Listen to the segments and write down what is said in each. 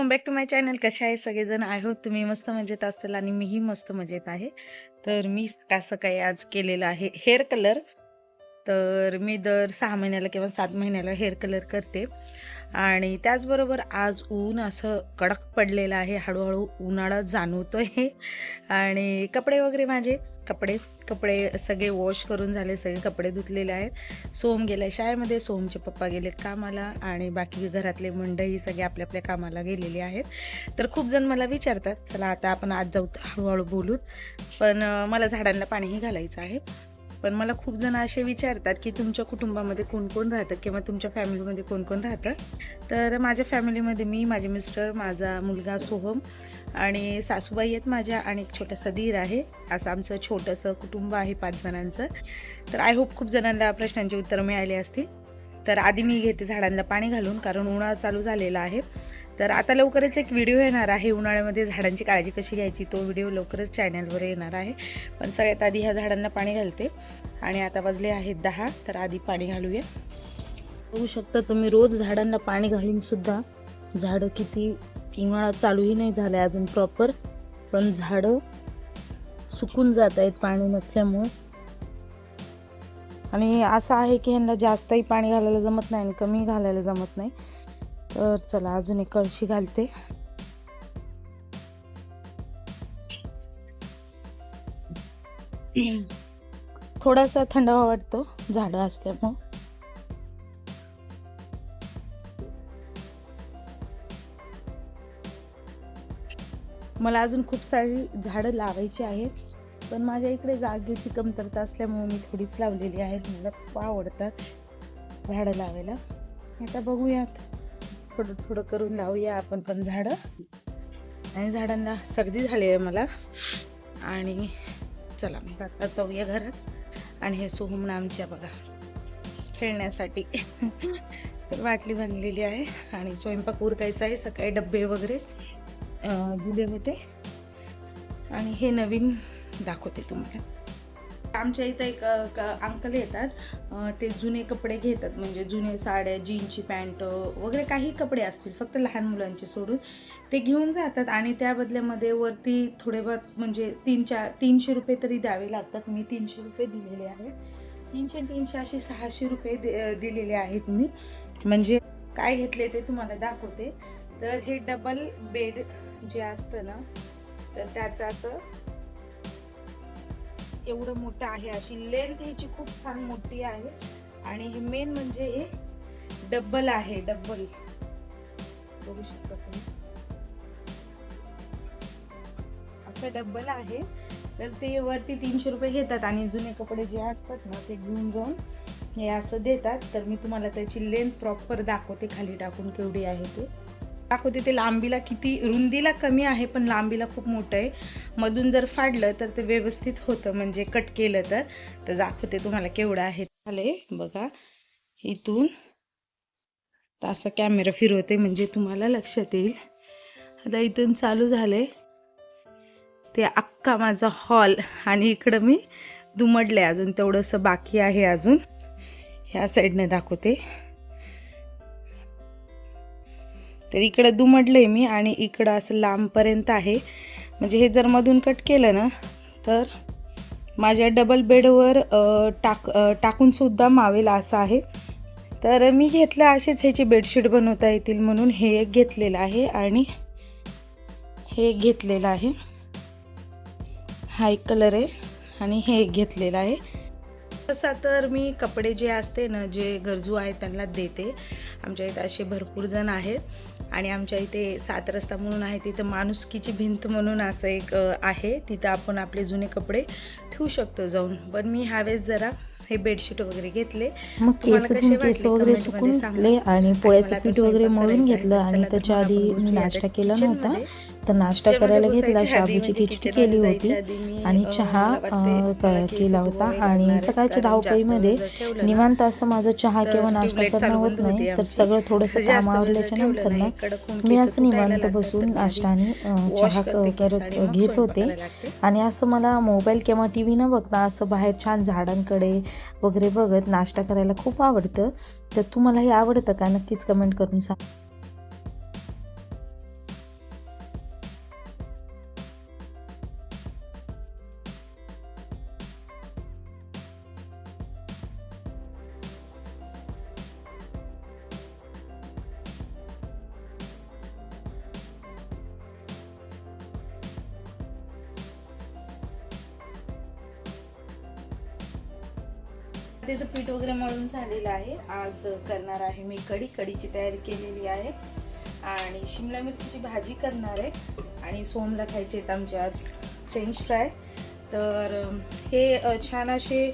माय channel कशा आहे सगळेजण? आय होप तुम्ही मस्त मजेत असतील आणि मीही मस्त मजेत आहे. तर मी का सकाळी आज केलेलं आहे हेअर कलर तर मी दर सहा महिन्याला किंवा सात महिन्याला हेअर कलर करते. आणि त्याचबरोबर आज ऊन असं कडक पडलेलं आहे. हळूहळू उन्हाळा जाणवतो आहे आणि कपडे वगैरे माझे कपडे कपडे सगळे वॉश करून झाले सगळे कपडे धुतलेले आहेत. सोम गेला शाळेमध्ये सोमचे पप्पा गेलेत कामाला आणि बाकी घरातले मंडळी सगळे आपल्या आपल्या कामाला गेलेले आहेत. तर खूप जण मला विचारतात चला आता आपण आज जाऊ हळूहळू बोलूत. पण मला झाडांना पाणीही घालायचं आहे. पण मला खूप जण असे विचारतात की तुमच्या कुटुंबामध्ये कोण कोण राहतं किंवा तुमच्या फॅमिलीमध्ये कोण कोण राहतं? तर माझ्या फॅमिलीमध्ये मी माझे मिस्टर माझा मुलगा सोहम आणि सासूबाई आहेत माझ्या आणि एक छोटासा धीर आहे. असं आमचं छोटंसं कुटुंब आहे पाच जणांचं. तर आय होप खूप जणांना प्रश्नांची उत्तरं मिळाली असतील. तर आधी मी घेते झाडांना पाणी घालून कारण उन्हाळा चालू झालेला आहे. तर आता लवकरच एक व्हिडिओ येणार आहे. उन्हाळ्यामध्ये झाडांची काळजी कशी घ्यायची तो व्हिडिओ लवकरच चॅनलवर येणार आहे. पण सगळ्यात आधी ह्या झाडांना पाणी घालते. आणि आता वाजले आहेत दहा तर आधी पाणी घालूया. बघू शकता तुम्ही रोज झाडांना पाणी घालूनसुद्धा झाडं किती उन्हाळा चालूही नाही झालं अजून प्रॉपर पण झाडं सुकून जात आहेत पाणी नसल्यामुळे. आणि असं आहे की ह्यांना जास्तही पाणी घालायला जमत नाही आणि कमी घालायला जमत नाही. तर चला अजून एक कळशी घालते. थोडासा थंडावा वाटतो झाडं असल्यामुळं. मला अजून खूप सारी झाडं लावायची आहेत पण माझ्या इकडे जागेची कमतरता असल्यामुळे मी थोडीच लावलेली आहेत. मला खूप आवडतात झाडं लावायला. आता बघूयात. थोडं थोडं करून लावूया आपण पण झाडं. आणि झाडांना सर्दी झाली आहे मला. आणि चला मग आता जाऊया घरात. आणि हे सोहम आमच्या बघा खेळण्यासाठी. तर बाटली बांधलेली आहे. आणि स्वयंपाक उरकायचा आहे सकाळी डब्बे वगैरे दिले होते. आणि हे नवीन दाखवते तुम्हाला. आमच्या इथं एक क- अंकल येतात. ते जुने कपडे घेतात. म्हणजे जुने साड्या जीन्सची पॅन्ट वगैरे काही कपडे असतील. फक्त लहान मुलांचे सोडून. ते घेऊन जातात आणि त्या बदल्यामध्ये वरती थोडे बहुत म्हणजे तीन चार तीनशे रुपये तरी द्यावे लागतात. मी तीनशे रुपये दिलेले आहेत. तीनशे तीनशे असे सहाशे रुपये दे दिलेले आहेत मी. म्हणजे काय घेतले ते तुम्हाला दाखवते. तर हे डबल बेड जे असतं ना तर त्याचं असं एवढं मोठं आहे अशी लेंथ ह्याची खूप छान मोठी आहे. आणि हे मेन म्हणजे हे डब्बल आहे डब्बल बघू शकता तुम्ही. असं डब्बल आहे. तर ते वरती तीनशे रुपये घेतात आणि जुने कपडे जे असतात ना ते घेऊन जाऊन हे असं देतात. तर मी तुम्हाला त्याची लेंथ प्रॉपर दाखवते खाली टाकून केवढी आहे ते. दाखवते ते लांबीला किती रुंदीला कमी आहे पण लांबीला खूप मोठं आहे. मधून जर फाडलं तर ते व्यवस्थित होतं म्हणजे कट केलं तर. तर दाखवते तुम्हाला केवढं आहे. झाले बघा इथून. तर असं कॅमेरा फिरवते म्हणजे तुम्हाला लक्षात येईल. आता इथून चालू झाले. ते अख्खा माझा हॉल आणि इकडं मी दुमडले अजून तेवढंसं बाकी आहे अजून. ह्या साईडने दाखवते. तर इकडं दुमडले मी आणि इकडं असं लांबपर्यंत आहे. म्हणजे हे जर मधून कट केलं ना तर माझ्या डबल बेडवर टाक टाकूनसुद्धा मावेल असं आहे. तर मी घेतलं असेच ह्याची बेडशीट बनवता येतील म्हणून हे एक घेतलेलं आहे आणि हे एक घेतलेलं आहे. हा एक कलर आहे आणि हे एक घेतलेलं आहे. तसा तर मी कपडे जे असते ना जे गरजू आहेत त्यांना देते. आमच्या इथं असे भरपूर जण आहेत. आणि आमच्या इथे सात रस्ता म्हणून आहे तिथं माणुसकीची भिंत म्हणून असं एक आहे. तिथं आपण आपले जुने कपडे ठेवू शकतो जाऊन. पण मी ह्यावेळेस जरा हे बेडशीट वगैरे घेतले. मग केस कसे वगैरे सुकून. घेतले आणि पोळ्याचं पीठ वगैरे मळून घेतलं आणि त्याच्या आधी मी नाश्ता केला नव्हता. तर नाश्ता करायला घेतला शाबूची म्हणजे खिचडी केली होती आणि चहा केला होता आणि सकाळच्या धावपळीमध्ये निवांत असं माझं चहा किंवा नाश्ता करणं होत नाही. तर. सगळं थोडंसं काम ठेवलं नंतर ना, मी असं निवांत बसून नाश्ताने चहा करते घेत होते. आणि असं मला मोबाईल किंवा टी व्ही न बघता असं बाहेर छान झाडांकडे वगैरे बघत नाश्ता करायला खूप आवडतं. तर तुम्हालाही आवडतं का? नक्कीच कमेंट करून सांग. त्याचं पीठ वगैरे मळून झालेलं आहे. आज करणार आहे मी कढी. कढीची तयारी केलेली आहे. आणि शिमला मिरचीची भाजी करणार आहे. आणि सोमला खायचे आहेत आमचे आज फ्रेंच फ्राय तर हे छान असे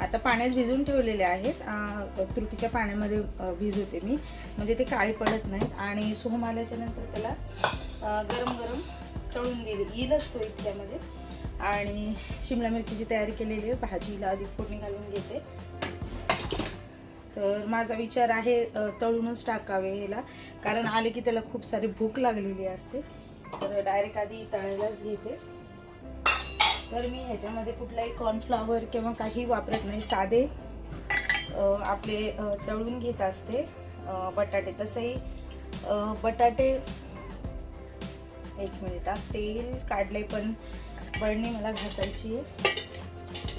आता पाण्यात भिजून ठेवलेले आहेत. अ, तुरटीच्या पाण्यामध्ये भिजवते मी. म्हणजे ते काळे पडत नाहीत. आणि सोम आल्याच्यानंतर त्याला गरम गरम तळून दिले येईलच तो इथल्यामध्ये. आणि शिमला मिरचीची तयारी केलेली आहे. भाजीला आधी फोडणी घालून घेते. तर माझा विचार आहे तळूनच टाकावे ह्याला. कारण आले की त्याला खूप सारी भूक लागलेली असते. तर डायरेक्ट आधी तळायलाच घेते. तर मी ह्याच्यामध्ये कुठलाही कॉर्नफ्लॉवर किंवा काही वापरत नाही. साधे आपले तळून घेत असते बटाटे. तसंही बटाटे एक मिनिट तेल काढले पण बळणी मला घासायची आहे.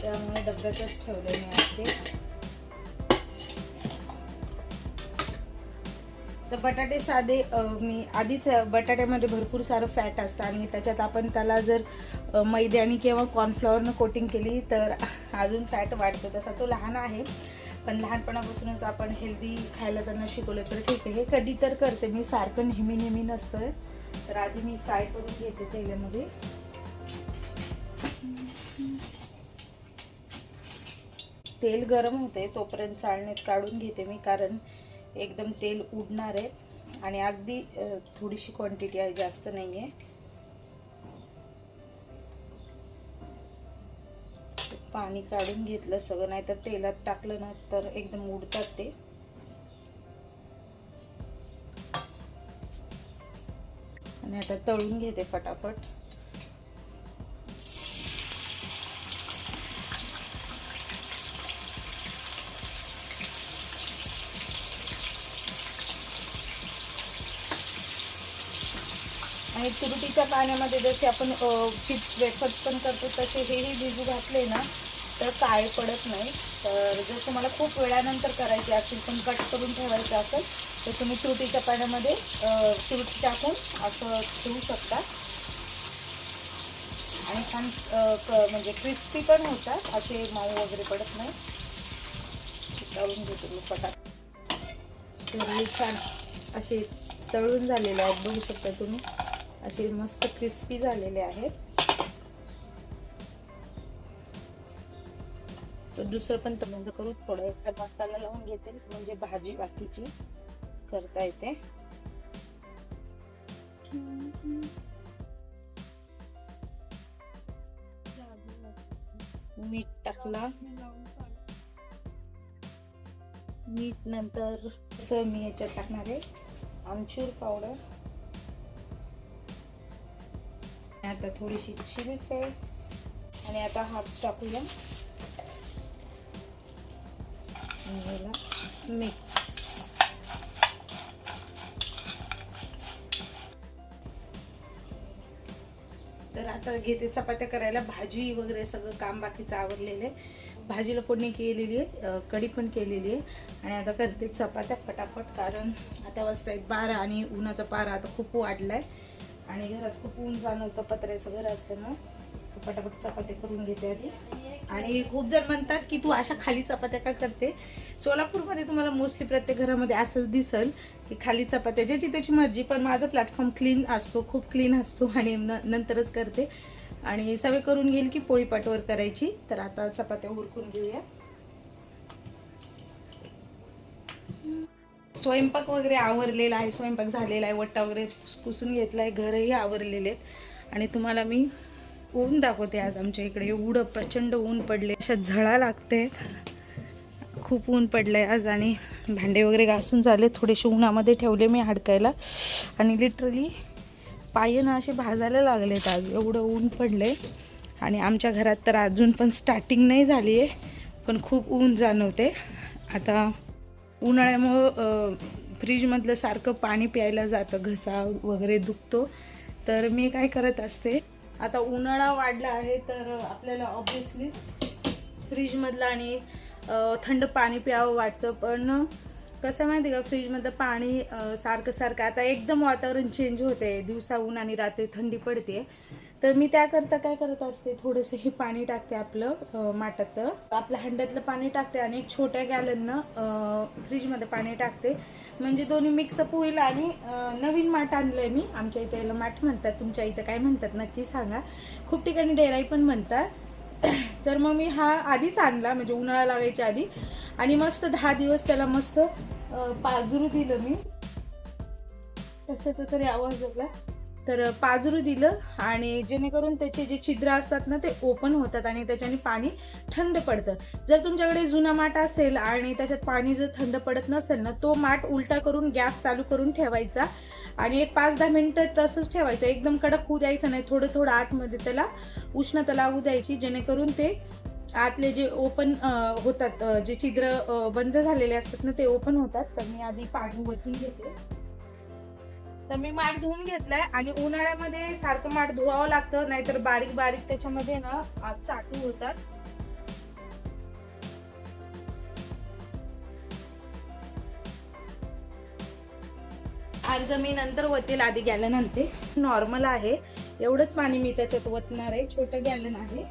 त्यामुळे डब्यातच ठेवले मी असते तर बटाटे साधे मी आधीच बटाट्यामध्ये भरपूर सारं फॅट असतं आणि त्याच्यात आपण त्याला जर मैद्याने किंवा कॉर्नफ्लॉवरनं कोटिंग केली तर अजून फॅट वाढतो. तसा तो लहान आहे पण लहानपणापासूनच आपण हेल्दी खायला त्यांना शिकवलं तर ठीक आहे. हे कधी तर करते मी सारखं नेहमी नेहमी नसतं तर आधी मी फ्राय करून घेते तेलामध्ये. तेल गरम होते तोपर्यंत चाळणीत काढून घेते मी कारण एकदम तेल उडणार आहे. आणि अगदी थोडीशी क्वांटिटी आहे जास्त नाही आहे पाणी काढून घेतलं सगळं नाही तर तेलात टाकलं ना तर एकदम उडतात ते. आणि आता तळून घेते फटाफट. आणि तुरटीच्या पाण्यामध्ये जसे आपण चिप्स वेफर्स पण करतो तसे हेही भिजू घातले ना तर काळे पडत नाही. तर जर तुम्हाला खूप वेळानंतर करायचे असेल पण कट करून ठेवायचं असेल तर तुम्ही तुरटीच्या पाण्यामध्ये तुरटी टाकून असं ठेवू शकता. आणि छान म्हणजे क्रिस्पी पण होतात असे माऊ वगैरे पडत नाही. तळून घेतो मी पटात हे छान असे तळून झालेले आहेत बघू शकता तुम्ही. असे मस्त क्रिस्पी झालेले आहेत. तर दुसरं पण बंद करू थोडं एक मसाला लावून घेते म्हणजे भाजी बाकीची करता येते. मीठ टाकला. मीठ नंतर असं मी याच्यात टाकणार आहे. आमचूर पावडर आता थोडीशी चिली फ्लेक्स. आणि आता हाफ्स टाकूया याला मिक्स तर आता घेते चपात्या करायला. भाजी वगैरे सगळं काम बाकीचं आवरलेलं आहे. भाजीला फोडणी केलेली आहे कढी पण केलेली आहे. आणि आता करते चपात्या फटाफट कारण आता वाजता आहेत बारा आणि उन्हाचा पारा आता खूप वाढला आहे आणि घरात खूप ऊन जाणवतं पत्र्याचं घर असल्यामुळं. पटापट चपात्या करून घेते आधी. आणि खूप जण म्हणतात की तू अशा खाली चपात्या का करते? सोलापूरमध्ये तुम्हाला मोस्टली प्रत्येक घरामध्ये असं दिसल की खाली चपात्या ज्याची त्याची मर्जी. पण माझा प्लॅटफॉर्म क्लीन असतो खूप क्लीन असतो आणि न नंतरच करते. आणि सवय करून घेईल की पोळी पाटवर करायची. तर आता चपात्या उरकून घेऊया. स्वयंपाक वगैरे आवरलेला आहे स्वयंपाक झालेला आहे वट्टा वगैरे पुसून घेतला आहे घरही आवरलेले आहेत. आणि तुम्हाला मी ऊन दाखवते आज आमच्या इकडे. एवढं प्रचंड ऊन पडले. अशा झळा लागते. खूप ऊन पडलं आहे आज आणि भांडे वगैरे घासून झाले. थोडेसे उन्हामध्ये ठेवले मी हडकायला. आणि लिटरली पाय ना असे भाजायला लागलेत आज. एवढं ऊन पडले आणि आमच्या घरात तर अजून पण स्टार्टिंग नाही झाली आहे पण खूप ऊन जाणवते. आता उन्हाळ्यामुळं फ्रीजमधलं सारखं पाणी प्यायला जातं घसा वगैरे दुखतो. तर मी काय करत असते आता उन्हाळा वाढला आहे तर आपल्याला ऑब्विसली फ्रीजमधलं आणि थंड पाणी प्यावं वाटतं पण कसं माहिती का? फ्रीजमधलं पाणी सारखं सारखं. आता एकदम वातावरण चेंज होते दिवसा ऊन आणि रात्री थंडी पडते. तर मी त्याकरता काय करत असते थोडंसं हे पाणी टाकते आपलं माटात माठात. आपल्या हंड्यातलं पाणी टाकते आणि एक छोट्या गॅलननं फ्रीजमध्ये पाणी टाकते. म्हणजे दोन्ही मिक्सअप होईल आणि नवीन माठ आणलंय मी. आमच्या इथे याला माठ म्हणतात. तुमच्या इथं काय म्हणतात नक्की सांगा. खूप ठिकाणी डेराई पण म्हणतात. तर मग मी हा आधीच आणला म्हणजे उन्हाळा लागायच्या आधी. आणि मस्त दहा दिवस त्याला मस्त पाजरू दिलं मी. कशाचा तरी आवाज आला तर पाजरू दिलं आणि जेणेकरून त्याचे जे छिद्र असतात ना ते ओपन होतात आणि त्याच्याने पाणी थंड पडतं. जर तुमच्याकडे जुना माठ असेल आणि त्याच्यात पाणी जर थंड पडत नसेल ना तो माठ उलटा करून गॅस चालू करून ठेवायचा. आणि एक पाच दहा मिनटं तसंच ठेवायचं. एकदम कडक होऊ द्यायचं नाही. थोडं थोडं आतमध्ये त्याला उष्णता लागू द्यायची जेणेकरून ते आतले जे ओपन होतात जे छिद्र बंद झालेले असतात ना ते ओपन होतात. तर मी आधी पाणी वतून घेते. तर मी माठ धुवून घेतलाय आणि उन्हाळ्यामध्ये सारखं माठ धुवावं लागतं नाहीतर बारीक बारीक त्याच्यामध्ये ना आत चाटू होतात. अर्ध मी नंतर वतेल आधी गॅलन आणते. नॉर्मल आहे. एवढंच पाणी मी त्याच्यात वतणार आहे. छोटं गॅलन आहे.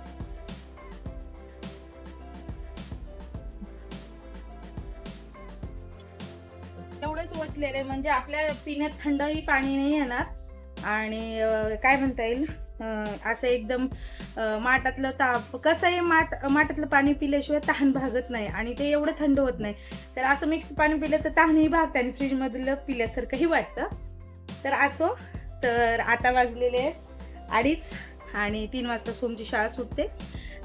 एवढंच वतलेलं आहे. म्हणजे आपल्या पिण्यात थंडही पाणी नाही येणार. आणि काय म्हणता येईल? असं एकदम माठातलं ताप कसं आहे माठ माठातलं पाणी पिल्याशिवाय तहान भागत नाही आणि ते एवढं थंड होत नाही. तर असं मिक्स पाणी पिलं तर तहानही भागतं आणि फ्रीजमधलं पिल्यासारखंही वाटतं. तर असो तर आता वाजलेले अडीच आणि तीन वाजता सोमची शाळा सुटते.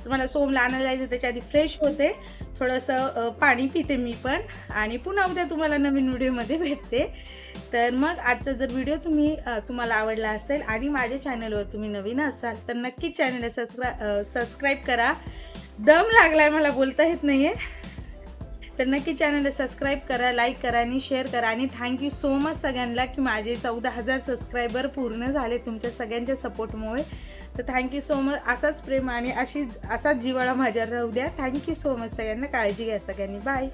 तर मला सोमला आणायला जायचं त्याच्या आधी फ्रेश होते. थोडंसं पाणी पिते मी पण आणि पुन्हा उद्या तुम्हाला नवीन व्हिडिओमध्ये भेटते. तर मग आजचा जर व्हिडिओ तुम्ही तुम्हाला आवडला असेल आणि माझ्या चॅनलवर तुम्ही नवीन असाल तर नक्कीच चॅनलला सबस्क्रा सबस्क्राईब करा. दम लागलाय मला बोलता येत नाही तर नक्की चॅनलला सबस्क्राईब करा लाईक करा आणि शेअर करा. आणि थँक्यू सो मच सगळ्यांना की माझे चौदा हजार सबस्क्रायबर पूर्ण झाले तुमच्या सगळ्यांच्या सपोर्टमुळे. तर थँक्यू सो मच असाच प्रेम आणि अशीच असाच जिवाळा माझ्यावर राहू द्या. थँक्यू सो मच सगळ्यांना. काळजी घ्या सगळ्यांनी. बाय